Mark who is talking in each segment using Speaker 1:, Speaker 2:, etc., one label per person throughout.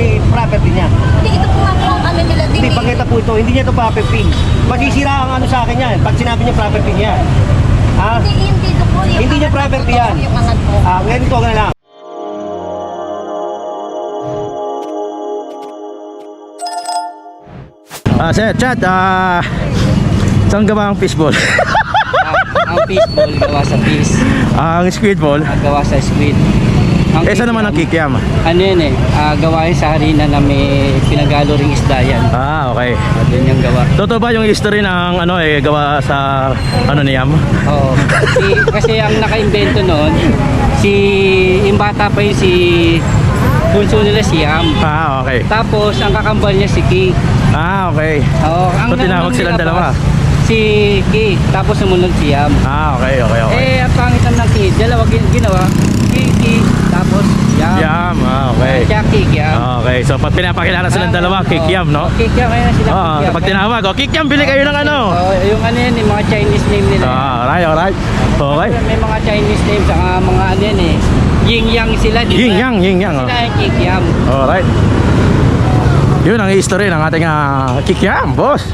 Speaker 1: may property niya.
Speaker 2: Hindi, ito po nga po ang ano nila din.
Speaker 1: Hindi,
Speaker 2: eh.
Speaker 1: pagkita po ito, hindi niya ito property. Masisira ang ano sa akin yan, pag sinabi niya property niya. Ha?
Speaker 2: Hindi, hindi ito po. Yung
Speaker 1: Hindi niya property yan.
Speaker 2: Yung angat po.
Speaker 1: Ah, ganito ka na lang.
Speaker 3: Ah, sir, chat. Ah, saan gawa ang fishball?
Speaker 4: ang fishball gawa sa fish,
Speaker 3: ang squidball.
Speaker 4: ah, gawa sa squid. Ang
Speaker 3: Eh, saan naman ang kikiam?
Speaker 4: Ano yun eh, ah, gawain sa harina na may pinagalo ring isda yan.
Speaker 3: Ah, okay.
Speaker 4: Ah, yun yung gawa.
Speaker 3: Totoo ba yung history ng ano eh gawa sa ano ni Yam?
Speaker 4: Oo. Si, kasi ang naka-invento noon, si, yung bata pa yun si Bunso nila si Yam.
Speaker 3: Ah, okay.
Speaker 4: Tapos ang kakambal niya si Ki.
Speaker 3: Ah, okay.
Speaker 4: Oo, ang
Speaker 3: So, tinawag silang dalawa?
Speaker 4: Si Ki, tapos sumunod si Yam.
Speaker 3: Ah, okay, okay, okay.
Speaker 4: Eh, ang pangitan ng Ki, dalawa gin- ginawa. Tapos Yam.
Speaker 3: Yam, ah, okay.
Speaker 4: Siya Ki, Yam.
Speaker 3: Okay, so pag pinapakilala silang dalawa, kikiam, no?
Speaker 4: Kikiam, ayun na sila.
Speaker 3: Oo,
Speaker 4: Kikiam.
Speaker 3: pag tinawag, oh, kikiam, bili kayo ng ano.
Speaker 4: Oo, yung ano yan, yung mga Chinese name nila.
Speaker 3: Ah, alright, alright. Okay.
Speaker 4: May mga Chinese name, saka mga ano yan eh. Yin Yang sila, di ba?
Speaker 3: Yin yang, yin yang. Oh.
Speaker 4: Sila yung Kikiam.
Speaker 3: Alright. Yun ang history ng ating uh, kikiam, boss.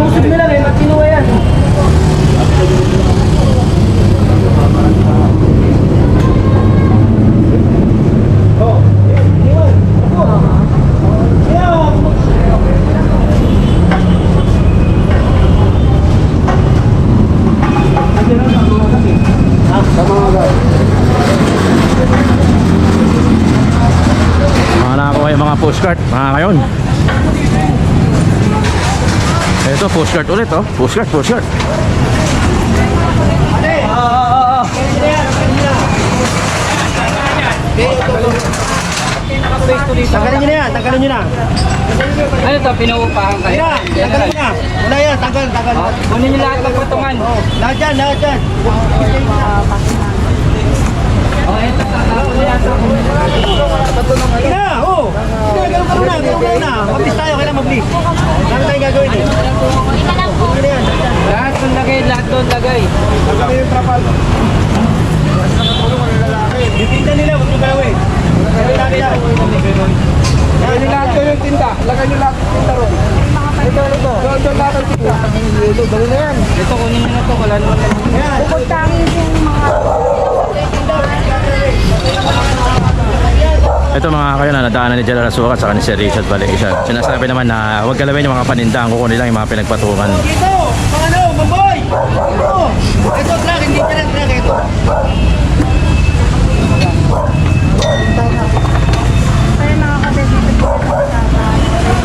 Speaker 1: Usog nila rin, at kinuha yan. Oh, iniwan. Ako. Kaya, Ah, sa mga guys.
Speaker 3: Mga nakakuha yung mga postcard, kayon. Ito, postcard ulit, oh. Postcard, postcard.
Speaker 1: Tanggalin nyo na yan, tanggalin nyo na.
Speaker 4: Ano to, pinuupahan kayo?
Speaker 1: Yan, tanggalin nyo na. Wala yan, tanggal, tanggal.
Speaker 4: Oh, kunin niyo lahat ng patungan.
Speaker 1: Lahat yan, lahat yan.
Speaker 4: Oh, ito.
Speaker 1: Sige na, oo. Sige na, ganun ka muna, ganun ka muna. Mabilis tayo, kailangan mabilis. Dami tayong gagawin eh.
Speaker 2: Ika lang po.
Speaker 1: Sige na yan.
Speaker 4: Lahat doon lagay, lahat doon lagay.
Speaker 1: Ditinda nila, huwag nyo gawin. Gawin namin yan. Yan, lahat ko yung tinda. Lagay nyo lahat yung tinda ron. Ito, ito. Doon, doon lahat ang tinda. Ito, gawin na yan.
Speaker 4: Ito, kunin niyo na to. Wala naman na.
Speaker 1: Yan.
Speaker 3: Ito mga kayo na nadaanan ni General Sukat sa ni Sir Richard Balikisan. Sinasabi naman na huwag galawin yung mga paninda, ang kukunin lang yung mga pinagpatungan.
Speaker 1: Ito, mga ano, mamboy. Ito. Ito, truck, hindi ka lang truck. Ito.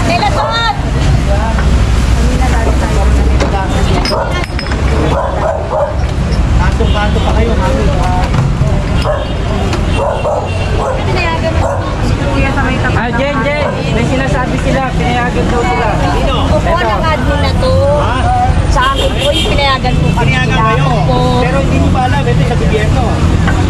Speaker 2: Kailan pangat?
Speaker 1: Kanto-kanto pa kayo, mami.
Speaker 2: Pinayagan mo. Kuya sa may
Speaker 4: Ah, Jen, Jen. May sinasabi sila. Pinayagan daw sila.
Speaker 1: Sino?
Speaker 2: Opo, ng admin na to.
Speaker 1: Ha?
Speaker 2: Sa akin po, yung pinayagan po kami
Speaker 1: Pinayagan
Speaker 2: nila.
Speaker 1: kayo.
Speaker 2: Opo,
Speaker 1: Pero hindi nyo pa alam, ito sa gobyerno.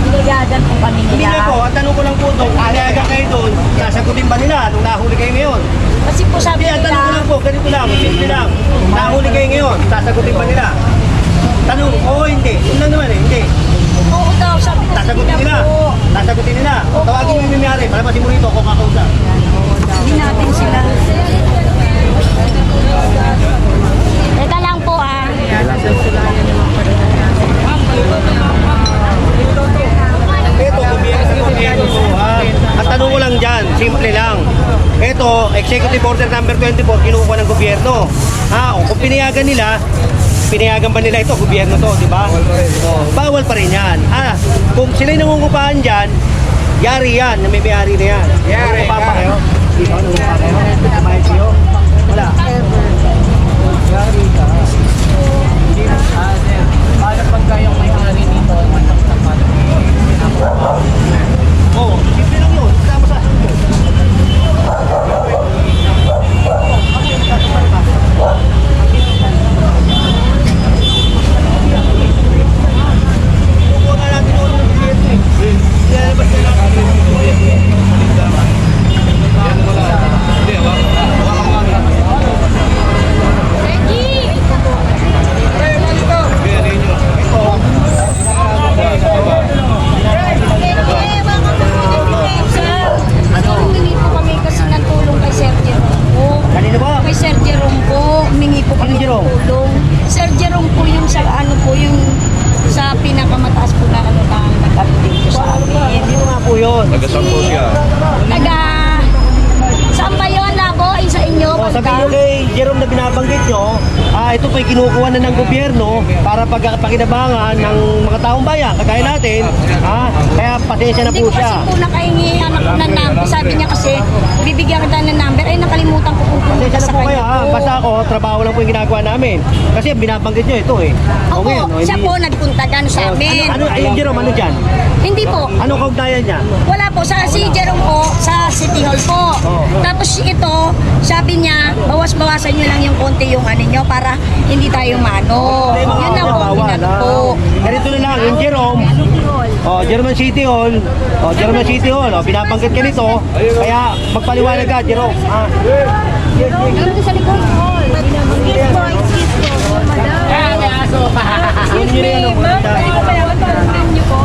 Speaker 2: pinayagan po kami
Speaker 1: Hindi
Speaker 2: nila.
Speaker 1: na po, ang tanong ko lang po doon, kung pinayagan kayo doon, sasagutin ba nila nung nahuli kayo ngayon?
Speaker 2: Kasi po sabi
Speaker 1: Hindi, ang
Speaker 2: nila,
Speaker 1: tanong ko lang po, ganito lang, simple lang. Nahuli kayo ngayon, sasagutin ba nila? Tanong, oo hindi. Yun lang naman eh, hindi.
Speaker 2: oo daw, sabi kasi
Speaker 1: Sasagutin nila.
Speaker 2: nila po.
Speaker 1: Sasagutin nila. Tawagin mo yung palabasin mo rito, kung kakausap.
Speaker 2: Hindi natin sila. Teka lang po ah.
Speaker 1: Ito, gobyerno sa ha? Ang tanong ko lang dyan, simple lang. Ito, Executive Order number 24, kinukuha ng gobyerno. Ha? O kung pinayagan nila, pinayagan ba nila ito? Gobyerno to, di ba? Bawal pa rin yan. Ah, kung sila'y nangungupahan dyan, yari yan, na may may-ari na yan. Yari. pa kayo? Nangungupa kayo? Kumain kayo? Wala. Yari ka. Hindi na.
Speaker 4: Paano pagka yung may-ari dito?
Speaker 1: Oo, simple lang yun. Kasama sa... Kukuha nga natin ulo ng gobyerno eh. Ilalabas na natin.
Speaker 2: Reggie!
Speaker 1: Ito,
Speaker 5: Taga saan po siya?
Speaker 2: Taga... Saan ba yun, Labo? Ay, sa inyo?
Speaker 1: O, sabihin nyo kay Jerome na binabanggit nyo, ah, ito po'y kinukuha na ng gobyerno para pagkakapakinabangan ng mga taong bayan, kagaya natin, ah, kaya pasensya na
Speaker 2: Hindi
Speaker 1: po
Speaker 2: ko kasi
Speaker 1: siya.
Speaker 2: po nakahingi anak ko. Sabi niya kasi, bibigyan kita ng number. Ay, nakalimutan ko po pumunta
Speaker 1: Pasensya na
Speaker 2: sa
Speaker 1: po
Speaker 2: kanya
Speaker 1: kayo ha,
Speaker 2: po.
Speaker 1: Basta ako, trabaho lang po yung ginagawa namin. Kasi binabanggit nyo ito eh.
Speaker 2: Opo,
Speaker 1: ngayon, o,
Speaker 2: siya
Speaker 1: hindi-
Speaker 2: po nagpunta dyan sa amin.
Speaker 1: Ano, ano, ayun Jerome, ano dyan?
Speaker 2: Hindi po.
Speaker 1: Ano kaugnayan niya?
Speaker 2: Wala po. Sa si Jerome po, sa City Hall po.
Speaker 1: Oo.
Speaker 2: Tapos ito, sabi niya, bawas-bawasan niyo lang yung konti yung ano niyo para hindi tayo mano. Yun lang po,
Speaker 1: bawal,
Speaker 2: inano
Speaker 1: ah.
Speaker 2: po.
Speaker 1: Ganito na lang, yung Jerome, Oh, German City Hall. Oh, German City Hall. Oh, binabanggit ka nito. Kaya magpaliwanag ka, Jerome. Ah.
Speaker 2: Dito sa likod. Excuse po, excuse po, madam.
Speaker 1: Excuse me, ma'am.
Speaker 2: Ano niyo po?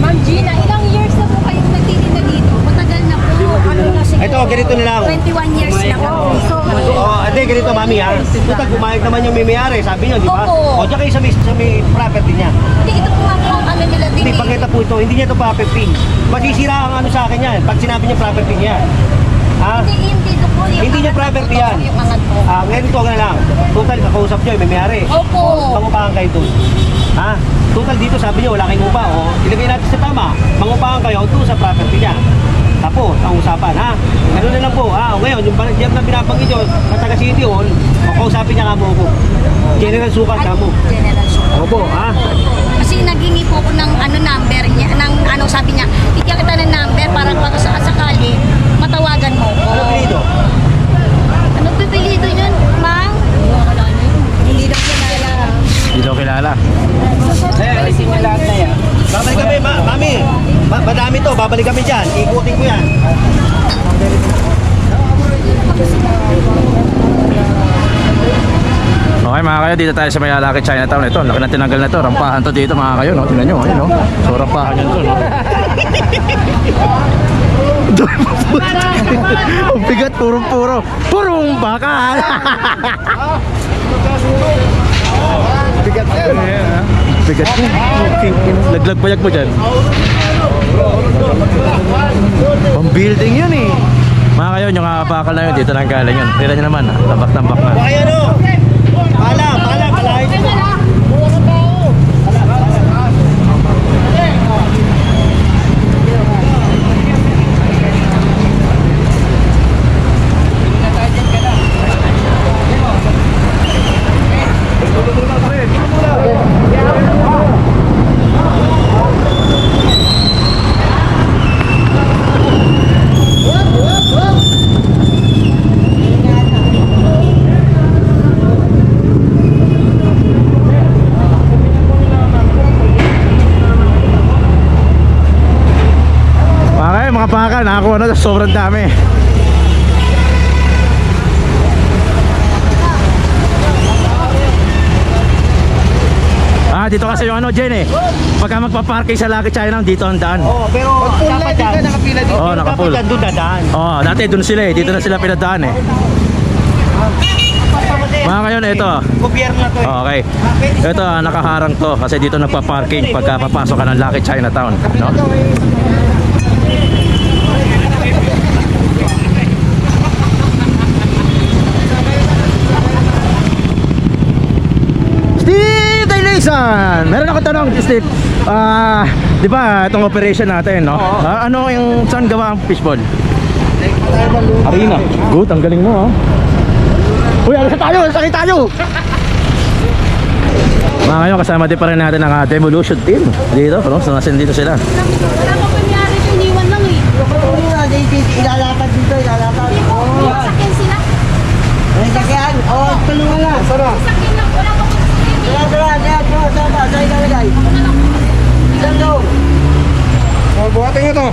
Speaker 2: Ma'am Gina, ilang years na po kayong nagtitinda dito? Matagal na po. Ano na siguro?
Speaker 1: Ito, ganito na lang.
Speaker 2: 21 years na po. So,
Speaker 1: Oh, hindi, ganito mami ha. Tutal, pumayag naman yung may-may-ari, sabi niyo, di ba?
Speaker 2: Opo.
Speaker 1: O, tsaka yung sa may, sa may property niya.
Speaker 2: hindi ito po po ang ano nila din.
Speaker 1: Hindi,
Speaker 2: eh.
Speaker 1: pakita po ito, hindi niya ito property. Masisira ang ano sa akin yan, pag sinabi niya property niya. Ha?
Speaker 2: Hindi, hindi ito po. Yung
Speaker 1: Hindi niya
Speaker 2: angat
Speaker 1: property yan.
Speaker 2: Yung angat po.
Speaker 1: Ah, ngayon ito na lang. Total, kakausap niyo, yung may-may-ari.
Speaker 2: Opo.
Speaker 1: Mangupahan kayo doon. Ha? Total dito sabi niyo wala kayong upa. O, ilagay natin sa tama. Mangupahan kayo doon sa property niya. Tapos, ang usapan, ha? Ganun na lang po, ha? O ngayon, yung diyan na binabanggit nyo, sa taga City Hall, o kausapin niya nga mo ako. General Sukat ka mo.
Speaker 2: General Sukat.
Speaker 1: Opo, ha?
Speaker 2: Kasi nagingi po ko ng ano number niya, ng ano sabi niya, bigyan kita ng number para pag sa sakali, matawagan mo ko.
Speaker 1: Ano pinito?
Speaker 2: Ano pipilido yun, ma'am? Hindi daw.
Speaker 3: Hindi daw kilala.
Speaker 4: Eh, alisin niyo lahat na yan.
Speaker 1: Babalik kami, ma mami. Ma madami to, babalik kami dyan. Ikutin ko yan.
Speaker 3: Okay mga kayo, dito tayo sa may Lalaki Chinatown. Ito, laki na tinanggal na to. Rampahan to dito mga kayo. No? Tingnan nyo, ayun no? So, rampahan yan to. No? Ang bigat, purong-puro. Purong bakal. bigat yan. Bigat yan. Laglag payag mo dyan. Pang building yun eh. Mga kayo, yung bakal na yun, dito nang galing yun. Tira nyo naman, ah. tambak-tambak na.
Speaker 1: O, ayan o. Pala, pala, pala.
Speaker 3: Mga kayo, mga bakal, nakakuha na sobrang dami. Ah, dito kasi yung ano, Jen eh. Pagka magpa-parking sa Lucky China, dito ang daan.
Speaker 1: Oh, pero dapat yan.
Speaker 4: nakapila
Speaker 3: Oo,
Speaker 1: pero
Speaker 3: nakapull.
Speaker 1: Dapat doon dadaan.
Speaker 3: Oh, dati doon sila eh. Dito na sila pinadaan eh. Mga kayo na ito.
Speaker 1: Gobyerno na to eh.
Speaker 3: Okay. Ito, ah, nakaharang to kasi dito nagpa-parking pagka papasok ka ng Lucky Chinatown. No? Daylisan! Meron ako tanong, Steve. Ah, di ba itong operation natin, no? Ah, ano yung saan gawa ang fishball? Arena. Good, ang galing mo, ha? Uy, alis na tayo! Sakit tayo! Mga ngayon, kasama din pa rin natin ang uh, demolition team. Dito, no? So, nasin dito sila.
Speaker 2: Wala pa kunyari, iniwan lang eh.
Speaker 6: Ilalakad dito, ilalakad. Oo.
Speaker 2: Sakyan sila.
Speaker 6: May sakyan. Oo, tulungan lang. Sarap.
Speaker 2: Sakyan lang, wala pa kunyari.
Speaker 6: Sarap, sarap. Saan ilalagay? Isang daw.
Speaker 5: Oh, buhatin nyo to.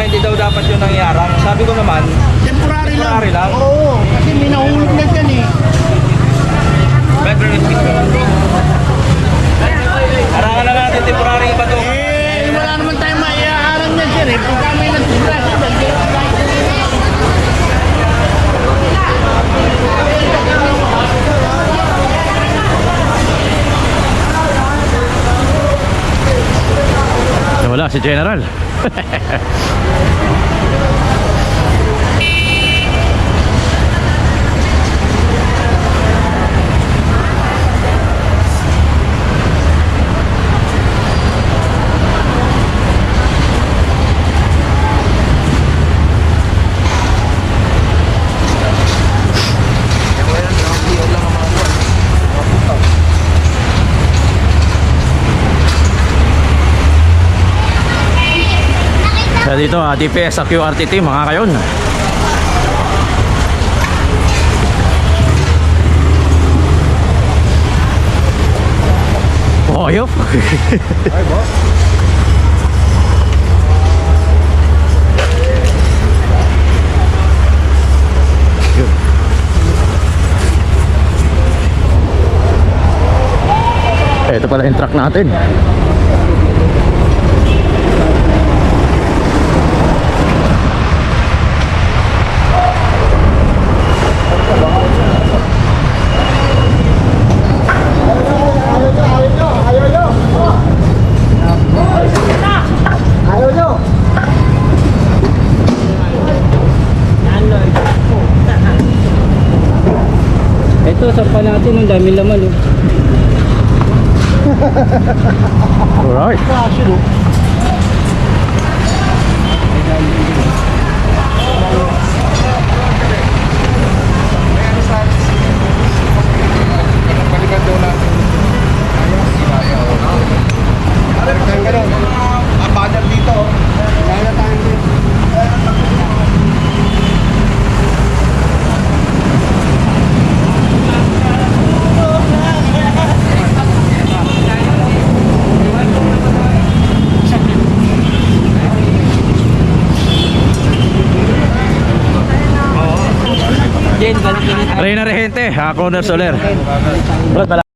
Speaker 5: Makuha, hindi daw dapat yun nangyarang. Sabi ko naman,
Speaker 7: Temporary lang.
Speaker 5: Temporary lang?
Speaker 7: Oo, kasi may nahulog na dyan eh.
Speaker 5: harangan na natin temporary iba to.
Speaker 7: Eh, wala naman tayong maiaharang na sir eh. Pagka may nagdisgrasya dyan,
Speaker 3: Wala, si General. dito, ah, DPS sa QRTT, mga kayon. Oh, ayop. Ito pala yung truck natin.
Speaker 4: Ito, sampa natin. Ang dami laman. Oh.
Speaker 3: Alright.
Speaker 5: Balikan daw natin. Balikan ka daw. Ang banner dito. Kaya tayo dito.
Speaker 3: Reyna Regente, ako Corner Soler. Brad,